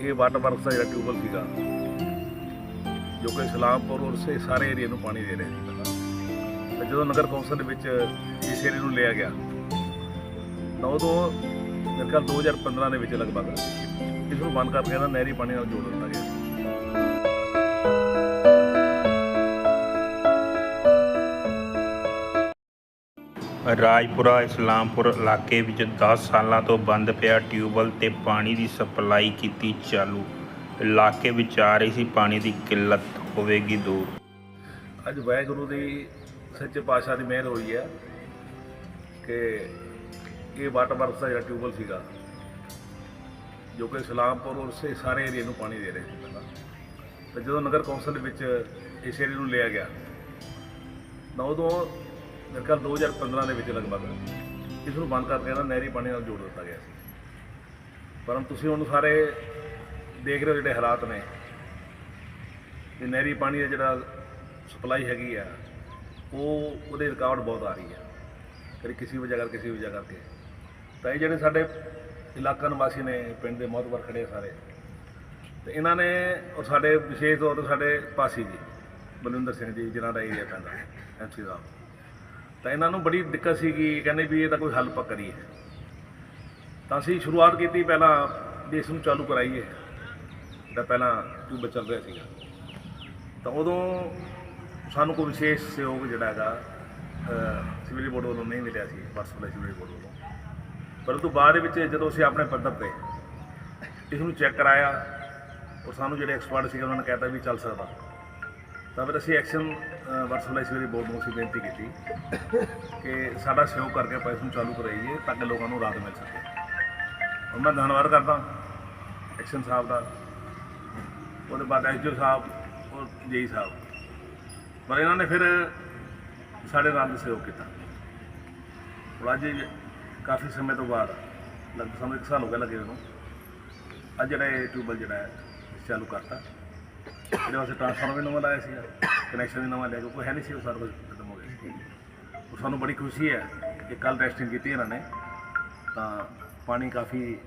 ਇਹ water works ਦਾ ਜਿਹੜਾ tubewell ਸੀਗਾ, ਜੋ ਕਿ ਇਸਲਾਮਪੁਰ ਔਰ ਸੇ, ਸਾਰੇ ਏਰੀਆ ਨੂੰ ਪਾਣੀ ਦੇ ਰਿਹਾ ਸੀ। ਤੇ ਜਦੋਂ ਨਗਰ ਕੌਂਸਲ ਦੇ ਵਿੱਚ ਇਸ ਏਰੀਆ ਨੂੰ ਲਿਆ ਗਿਆ, ਤਾਂ ਉਦੋਂ ਮੇਰੇ ਖਿਆਲ 2015 ਦੇ ਵਿੱਚ ਲਗਭਗ ਇਸ ਨੂੰ ਬੰਦ ਕਰਕੇ ਇਹਦਾ ਨਹਿਰੀ ਪਾਣੀ ਨਾਲ ਜੋੜ ਦਿੱਤਾ ਗਿਆ। ਰਾਜਪੁਰਾ ਇਸਲਾਮਪੁਰ ਇਲਾਕੇ ਵਿੱਚ 10 ਸਾਲਾਂ ਤੋਂ ਬੰਦ ਪਿਆ ਟਿਊਬਵੈੱਲ ਤੇ ਪਾਣੀ ਦੀ ਸਪਲਾਈ ਕੀਤੀ ਚਾਲੂ। ਇਲਾਕੇ ਵਿੱਚ ਆ ਰਹੀ ਸੀ ਪਾਣੀ ਦੀ ਕਿੱਲਤ, ਹੋਵੇਗੀ ਦੂਰ। ਅੱਜ ਵਾਹਿਗੁਰੂ ਦੀ ਸੱਚੇ ਪਾਤਸ਼ਾਹ ਦੀ ਮਿਹਰ ਹੋਈ ਹੈ ਕਿ ਇਹ ਵਾਟਰ ਵਰਕਸ ਦਾ ਜਿਹੜਾ ਟਿਊਬਵੈੱਲ ਸੀਗਾ, ਜੋ ਕਿ ਇਸਲਾਮਪੁਰ ਔਰ ਸਾਰੇ ਏਰੀਆ ਨੂੰ ਪਾਣੀ ਦੇ ਰਹੇ ਸੀ ਪਹਿਲਾਂ। ਤੇ ਜਦੋਂ ਨਗਰ ਕੌਂਸਲ ਵਿੱਚ ਇਸ ਏਰੀਆ ਨੂੰ ਲਿਆ ਗਿਆ, ਤਾਂ ਉਦੋਂ ਮੇਰੇ ਖਿਆਲ 2015 ਦੇ ਵਿੱਚ ਲਗਭਗ ਇਸ ਨੂੰ ਬੰਦ ਕਰਕੇ ਇਹਨਾਂ ਨਹਿਰੀ ਪਾਣੀ ਨਾਲ ਜੋੜ ਦਿੱਤਾ ਗਿਆ ਸੀ। ਪਰ ਹੁਣ ਤੁਸੀਂ ਹੁਣ ਸਾਰੇ ਦੇਖ ਰਹੇ ਹੋ ਜਿਹੜੇ ਹਾਲਾਤ ਨੇ। ਇਹ ਨਹਿਰੀ ਪਾਣੀ ਦਾ ਜਿਹੜਾ ਸਪਲਾਈ ਹੈਗੀ ਆ, ਉਹ ਉਹਦੇ ਰਿਕਾਰਡ ਬਹੁਤ ਆ ਰਹੀ ਹੈ ਕਦੇ ਕਿਸੇ ਵਜ੍ਹਾ ਕਰਕੇ, ਕਿਸੇ ਵਜ੍ਹਾ ਕਰਕੇ। ਤਾਂ ਇਹ ਜਿਹੜੇ ਸਾਡੇ ਇਲਾਕਾ ਨਿਵਾਸੀ ਨੇ, ਪਿੰਡ ਦੇ ਮੋਹਤਵਰ ਖੜੇ ਸਾਰੇ, ਤੇ ਇਹਨਾਂ ਨੇ ਔਰ ਸਾਡੇ ਵਿਸ਼ੇਸ਼ ਤੌਰ ਤੇ ਸਾਡੇ ਪਾਸੀ ਜੀ, ਬਲਵਿੰਦਰ ਸਿੰਘ ਜੀ, ਜਿਨ੍ਹਾਂ ਦਾ ਏਰੀਆ ਪੈਂਦਾ ਐਮਸੀ ਸਾਹਿਬ। ਤਾਂ ਇਹਨਾਂ ਨੂੰ ਬੜੀ ਦਿੱਕਤ ਸੀਗੀ, ਕਹਿੰਦੇ ਵੀ ਇਹ ਤਾਂ ਕੋਈ ਹੱਲ ਪੱਕ ਕਰੀਏ ਤਾਂ ਅਸੀਂ ਸ਼ੁਰੂਆਤ ਕੀਤੀ, ਪਹਿਲਾਂ ਵੀ ਇਸ ਨੂੰ ਚਾਲੂ ਕਰਾਈਏ। ਤਾਂ ਪਹਿਲਾਂ ਟਿਊਬ ਚੱਲ ਰਿਹਾ ਸੀਗਾ। ਤਾਂ ਉਦੋਂ ਸਾਨੂੰ ਕੋਈ ਵਿਸ਼ੇਸ਼ ਸਹਿਯੋਗ ਜਿਹੜਾ ਹੈਗਾ ਸਿਵਲ ਬੋਰਡ ਵੱਲੋਂ ਨਹੀਂ ਮਿਲਿਆ ਸੀ ਪਰਸਨਲ ਸਿਵਲ ਬੋਰਡ ਵੱਲੋਂ। ਪਰੰਤੂ ਬਾਅਦ ਦੇ ਵਿੱਚ ਜਦੋਂ ਅਸੀਂ ਆਪਣੇ ਪੱਧਰ ਤੇ ਇਸ ਨੂੰ ਚੈੱਕ ਕਰਾਇਆ, ਔਰ ਸਾਨੂੰ ਜਿਹੜੇ ਐਕਸਪਰਟ ਸੀਗੇ, ਉਹਨਾਂ ਨੇ ਕਹਿਤਾ ਵੀ ਚੱਲ ਸਕਦਾ। ਤਾਂ ਫਿਰ ਅਸੀਂ ਐਕਸ਼ਨ ਵਰਸਫਲਾਈ ਸਿਵਲ ਬੋਰਡ ਨੂੰ ਅਸੀਂ ਬੇਨਤੀ ਕੀਤੀ ਕਿ ਸਾਡਾ ਸਹਿਯੋਗ ਕਰਕੇ ਆਪਾਂ ਇਸ ਨੂੰ ਚਾਲੂ ਕਰਾਈਏ ਤਾਂ ਕਿ ਲੋਕਾਂ ਨੂੰ ਰਾਹਤ ਮਿਲ ਸਕੇ। ਔਰ ਮੈਂ ਧੰਨਵਾਦ ਕਰਦਾ ਐਕਸ਼ਨ ਸਾਹਿਬ ਦਾ, ਉਹਦੇ ਬਾਅਦ ਐਸਡੀਓ ਸਾਹਿਬ ਔਰ ਜੇਈ ਸਾਹਿਬ। ਪਰ ਇਹਨਾਂ ਨੇ ਫਿਰ ਸਾਡੇ ਨਾਲ ਸਹਿਯੋਗ ਕੀਤਾ। ਔਰ ਅੱਜ ਕਾਫੀ ਸਮੇਂ ਤੋਂ ਬਾਅਦ, ਲਗਭਗ ਸਾਨੂੰ ਇੱਕ ਸਾਲ ਹੋ ਗਿਆ ਲੱਗੇ ਉਹਨੂੰ ਅੱਜ ਜਿਹੜਾ ਇਹ ਟਿਊਬਲ ਜਿਹੜਾ ਹੈ ਚਾਲੂ ਕਰਤਾ। ਜਿਹੜਾ ਅਸੀਂ ਟ੍ਰਾਂਸਫਾਰਮਰ ਵੀ ਨਵਾਂ ਲਾਇਆ ਸੀਗਾ ਕਨੈਕਸ਼ਨ ਵੀ ਨਵਾਂ ਲਿਆ ਕੋਈ ਹੈ ਨਹੀਂ ਸੀ ਉਹ ਸਾਰਾ ਕੁਝ ਖਤਮ ਹੋ ਗਿਆ ਸੀ। ਔਰ ਸਾਨੂੰ ਬੜੀ ਖੁਸ਼ੀ ਹੈ ਕਿ ਕੱਲ ਟੈਸਟਿੰਗ ਕੀਤੀ ਇਹਨਾਂ ਨੇ, ਤਾਂ ਪਾਣੀ ਕਾਫੀ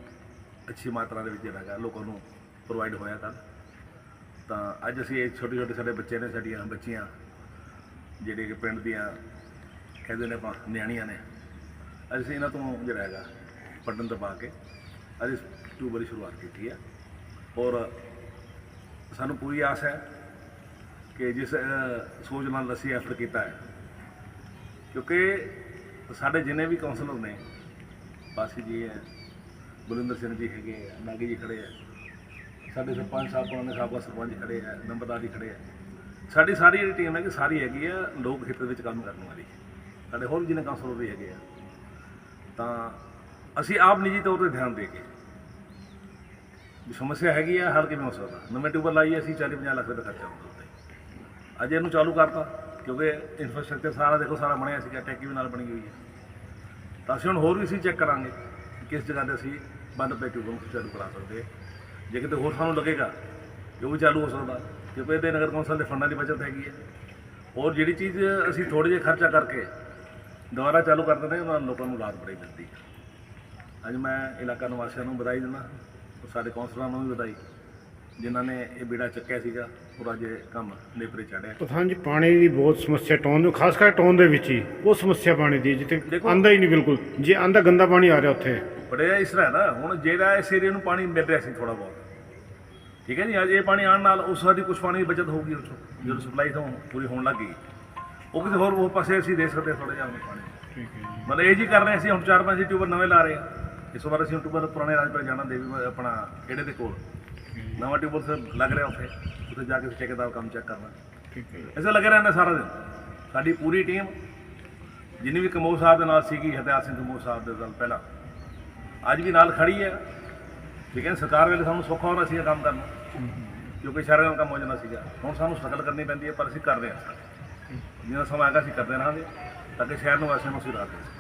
ਅੱਛੀ ਮਾਤਰਾ ਦੇ ਵਿੱਚ ਜਿਹੜਾ ਹੈਗਾ, ਲੋਕਾਂ ਨੂੰ ਪ੍ਰੋਵਾਈਡ ਹੋਇਆ ਕੱਲ੍ਹ ਤਾਂ ਅੱਜ ਅਸੀਂ ਇਹ ਛੋਟੇ ਛੋਟੇ ਸਾਡੇ ਬੱਚੇ ਨੇ, ਸਾਡੀਆਂ ਬੱਚੀਆਂ, ਜਿਹੜੇ ਕਿ ਪਿੰਡ ਦੀਆਂ ਕਹਿੰਦੇ ਨੇ ਆਪਾਂ, ਨਿਆਣੀਆਂ ਨੇ। ਅੱਜ ਅਸੀਂ ਇਹਨਾਂ ਤੋਂ ਜਿਹੜਾ ਹੈਗਾ, ਪੱਟਨ ਦਬਾ ਕੇ, ਅੱਜ ਇਸ ਦੀ ਸ਼ੁਰੂਆਤ ਕੀਤੀ ਹੈ। ਔਰ ਸਾਨੂੰ ਪੂਰੀ ਆਸ ਹੈ ਕਿ ਜਿਸ ਸੋਚ ਨਾਲ ਅਸੀਂ ਐਫਰਟ ਕੀਤਾ ਹੈ। ਕਿਉਂਕਿ ਸਾਡੇ ਜਿੰਨੇ ਵੀ ਕਾਉਂਸਲਰ ਨੇ, ਬਾਸੀ ਜੀ ਹੈ ਬਲਿੰਦਰ ਸਿੰਘ ਜੀ ਹੈਗੇ ਆ ਨਾਗੀ ਜੀ ਖੜੇ ਆ ਸਾਡੇ ਸਰਪੰਚ ਸਾਹਿਬ, ਪੁਰਾਣੇ ਸਾਬਕਾ ਸਰਪੰਚ ਖੜੇ ਆ ਨੰਬਰਦਾਰ ਜੀ ਖੜੇ ਆ ਸਾਡੀ ਸਾਰੀ ਜਿਹੜੀ ਟੀਮ ਹੈ ਕਿ ਸਾਰੀ ਹੈਗੀ ਆ ਲੋਕ ਹਿੱਤ ਵਿੱਚ ਕੰਮ ਕਰਨ ਵਾਲੀ। ਸਾਡੇ ਹੋਰ ਵੀ ਜਿਹਨੇ ਕਾਉਂਸਲਰ ਵੀ ਹੈਗੇ ਆ, ਤਾਂ ਅਸੀਂ ਆਪ ਨਿੱਜੀ ਤੌਰ ਤੇ ਧਿਆਨ ਦੇ ਕੇ ਵੀ ਸਮੱਸਿਆ ਹੈਗੀ ਆ, ਹੱਲ ਕਿਵੇਂ ਹੋ ਸਕਦਾ? ਨਵੇਂ ਟਿਊਬਲ ਲਾਈਏ ਅਸੀਂ 40 50 ਲੱਖ ਰੁਪਏ ਖਰਚਾ ਹੁੰਦਾ ਉੱਤੇ। ਅੱਜ ਇਹਨੂੰ ਚਾਲੂ ਕਰਤਾ, ਕਿਉਂਕਿ ਇਨਫਰਾਸਟ੍ਰਕਚਰ ਸਾਰਾ ਦੇਖੋ, ਸਾਰਾ ਬਣਿਆ ਸੀਗਾ ਟੈਕੀ ਵੀ ਨਾਲ ਬਣੀ ਹੋਈ ਹੈ ਤਾਂ ਅਸੀਂ ਹੁਣ ਹੋਰ ਵੀ ਅਸੀਂ ਚੈੱਕ ਕਰਾਂਗੇ ਕਿਸ ਜਗ੍ਹਾ ਤੇ ਅਸੀਂ ਬੰਦ ਪਏ ਟਿਊਬਲ ਨੂੰ ਚਾਲੂ ਕਰਾ ਸਕਦੇ ਜੇ ਕਿਤੇ ਹੋਰ ਸਾਨੂੰ ਲੱਗੇਗਾ ਕਿ ਉਹ ਵੀ ਚਾਲੂ ਹੋ ਸਕਦਾ, ਕਿਉਂਕਿ ਇਹਦੇ ਨਗਰ ਕੌਂਸਲ ਦੇ ਫੰਡਾਂ ਦੀ ਬਚਤ ਹੈਗੀ ਹੈ ਔਰ ਜਿਹੜੀ ਚੀਜ਼ ਅਸੀਂ ਥੋੜੇ ਜਿਹਾ ਖਰਚਾ ਕਰਕੇ ਦੁਬਾਰਾ ਚਾਲੂ ਕਰ ਦਿੰਦੇ ਉਹਨਾਂ ਲੋਕਾਂ ਨੂੰ ਰਾਹਤ ਬੜੀ ਮਿਲਦੀ ਹੈ ਅੱਜ ਮੈਂ ਇਲਾਕਾ ਨਿਵਾਸੀਆਂ ਨੂੰ ਵਧਾਈ ਦਿੰਦਾ। ਸਾਡੇ ਕੌਂਸਲਰਾਂ ਨੂੰ ਵੀ ਵਧਾਈ ਜਿਨ੍ਹਾਂ ਨੇ ਇਹ ਬੇੜਾ ਚੱਕਿਆ ਸੀਗਾ ਅੱਜ ਇਹ ਕੰਮ ਨੇਪਰੇ ਚੜਿਆ। ਪ੍ਰਧਾਨ ਜੀ ਪਾਣੀ ਦੀ ਬਹੁਤ ਸਮੱਸਿਆ ਟੌਨ ਨੂੰ ਖਾਸ ਕਰ ਟੌਨ ਦੇ ਵਿੱਚ ਹੀ ਬਹੁਤ ਸਮੱਸਿਆ ਪਾਣੀ ਦੀ ਜਿੱਥੇ ਦੇਖੋ- ਆਂਦਾ ਹੀ ਨਹੀਂ ਬਿਲਕੁਲ। ਜੇ ਆਂਦਾ ਗੰਦਾ ਪਾਣੀ ਆ ਰਿਹਾ ਉੱਥੇ। ਬੜੇ ਇਸ ਤਰ੍ਹਾਂ ਹੈ ਨਾ ਹੁਣ ਜਿਹੜਾ ਇਸ ਏਰੀਆ ਨੂੰ ਪਾਣੀ ਮਿਲ ਰਿਹਾ ਸੀ ਥੋੜਾ ਬਹੁਤ। ਠੀਕ ਹੈ ਜੀ ਅੱਜ ਇਹ ਪਾਣੀ ਆਉਣ ਨਾਲ ਉਸ ਦੀ ਕੁਝ ਪਾਣੀ ਦੀ ਬਚਤ ਹੋਊਗੀ ਉਸ ਜਦੋਂ ਸਪਲਾਈ ਤੋਂ ਪੂਰੀ ਹੋਣ ਲੱਗੀ ਉਹ ਕਿਤੇ ਹੋਰ ਉਹ ਪਾਸੇ ਅਸੀਂ ਦੇ ਸਕਦੇ ਥੋੜਾ ਜਿਹਾ ਉਹਨੂੰ ਪਾਣੀ। ਠੀਕ ਹੈ ਜੀ। ਮਤਲਬ ਇਹ ਜੀ ਕਰ ਰਹੇ ਸੀ ਹੁਣ ਚਾਰ ਪੰਜ ਟਿਊਬਰ ਨਵੇਂ ਲਾ ਰਹੇ ਆ ਇਸ ਵਾਰ ਅਸੀਂ ਟਿਊਬਰ ਪੁਰਾਣੇ ਰਾਜਪੁਰ ਜਾਣਾ ਦੇਵੀ ਆਪਣਾ ਕਿਹੜੇ ਦੇ ਕੋਲ। ਨਵਾਂ ਟਿਊਬਰ ਸੇ ਲੱਗ ਰਿਹਾ ਉੱਥੇ। ਉੱਥੇ ਜਾ ਕੇ ਠੇਕੇਦਾਰ ਕੰਮ ਚੈੱਕ ਕਰਨਾ। ਠੀਕ ਹੈ। ਐਸੇ ਲੱਗੇ ਰਹਿੰਦੇ ਸਾਰਾ ਦਿਨ। ਸਾਡੀ ਪੂਰੀ ਟੀਮ ਜਿੰਨੀ ਵੀ ਕਮੋਹ ਸਾਹਿਬ ਦੇ ਨਾਲ ਸੀਗੀ ਹਰਦਿਆਲ ਸਿੰਘ ਕਮੋਹ ਸਾਹਿਬ ਦੇ ਨਾਲ ਪਹਿਲਾਂ ਅੱਜ ਵੀ ਨਾਲ ਖੜੀ ਹੈ। ਠੀਕ ਹੈ ਸਰਕਾਰ ਵੇਲੇ ਸਾਨੂੰ ਸੌਖਾ ਹੋਣਾ ਸੀਗਾ ਕੰਮ ਕਰਨਾ। ਕਿਉਂਕਿ ਸ਼ਹਿਰਾਂ ਦਾ ਕੰਮ ਹੋ ਜਾਂਦਾ ਸੀਗਾ। ਹੁਣ ਸਾਨੂੰ ਸਟਰਗਲ ਕਰਨੀ ਪੈਂਦੀ ਹੈ ਪਰ ਅਸੀਂ ਕਰਦੇ ਹਾਂ। ਜਿੰਨਾ ਸਮਾਂ ਆਏਗਾ ਅਸੀਂ ਕਰਦੇ ਰਹਾਂਗੇ। ਤਾਂ ਕਿ ਸ਼ਹਿਰ ਨੂੰ ਵਾਸੀਆਂ ਨੂੰ ਅਸੀਂ ਰਾਹਤ ਦੇ